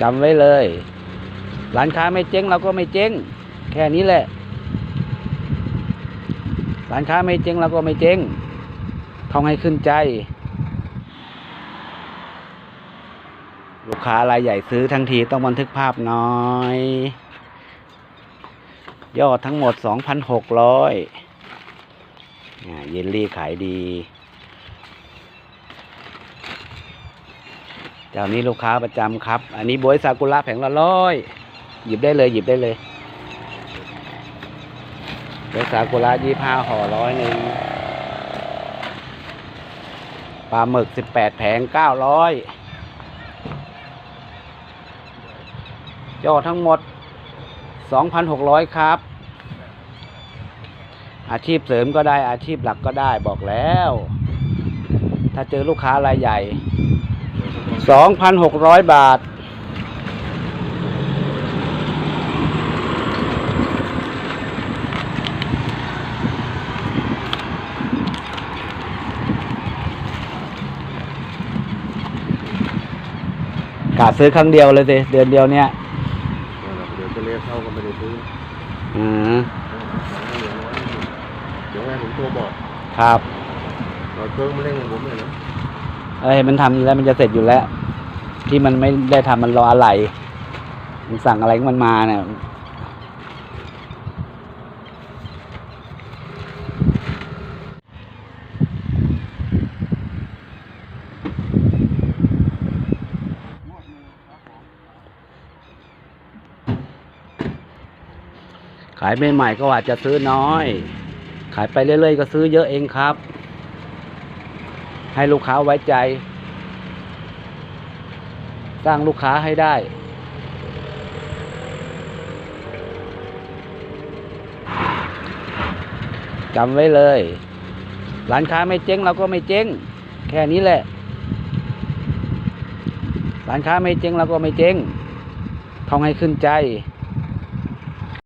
จำไว้เลย ร้านค้าไม่เจ๊งเราก็ไม่เจ๊ง แค่นี้แหละ ร้านค้าไม่เจ๊งเราก็ไม่เจ๊งท่องให้ขึ้นใจ ลูกค้ารายใหญ่ซื้อทั้งทีต้องบันทึกภาพน้อย ยอดทั้งหมด 2,600อ่าเยลลี่ขายดี เจ้านี้ลูกค้าประจำครับ อันนี้บวยซากุระแผงละร้อยหยิบได้เลย หยิบได้เลยบวยซากุระยี่ห้าห่อร้อยหนึ่งปลาหมึกสิบแปดแผงเก้าร้อยยอดทั้งหมดสองพันหกร้อยครับ อาชีพเสริมก็ได้อาชีพหลักก็ได้บอกแล้ว ถ้าเจอลูกค้ารายใหญ่ สองพันหกร้อยบาท กาดซื้อครั้งเดียวเลยสิ เดือนเดียวเนี่ย เดี๋ยวจะเรียกเข้าก็ไม่ได้ซื้ออืมเดี๋ยวไงผมโทรบอกครับ เราเครื่องมาเร่งของผมเลยนะ เอ้ยมันทำแล้วมันจะเสร็จอยู่แล้ว ที่มันไม่ได้ทำมันรออะไรมันสั่งอะไรมันมาเนี่ยขายใหม่ๆก็อาจจะซื้อน้อย ขายไปเรื่อยๆก็ซื้อเยอะเองครับ ให้ลูกค้าไว้ใจ สร้างลูกค้าให้ได้ จำไว้เลย ร้านค้าไม่เจ๊งเราก็ไม่เจ๊ง แค่นี้แหละ ร้านค้าไม่เจ๊งเราก็ไม่เจ๊งท่องให้ขึ้นใจ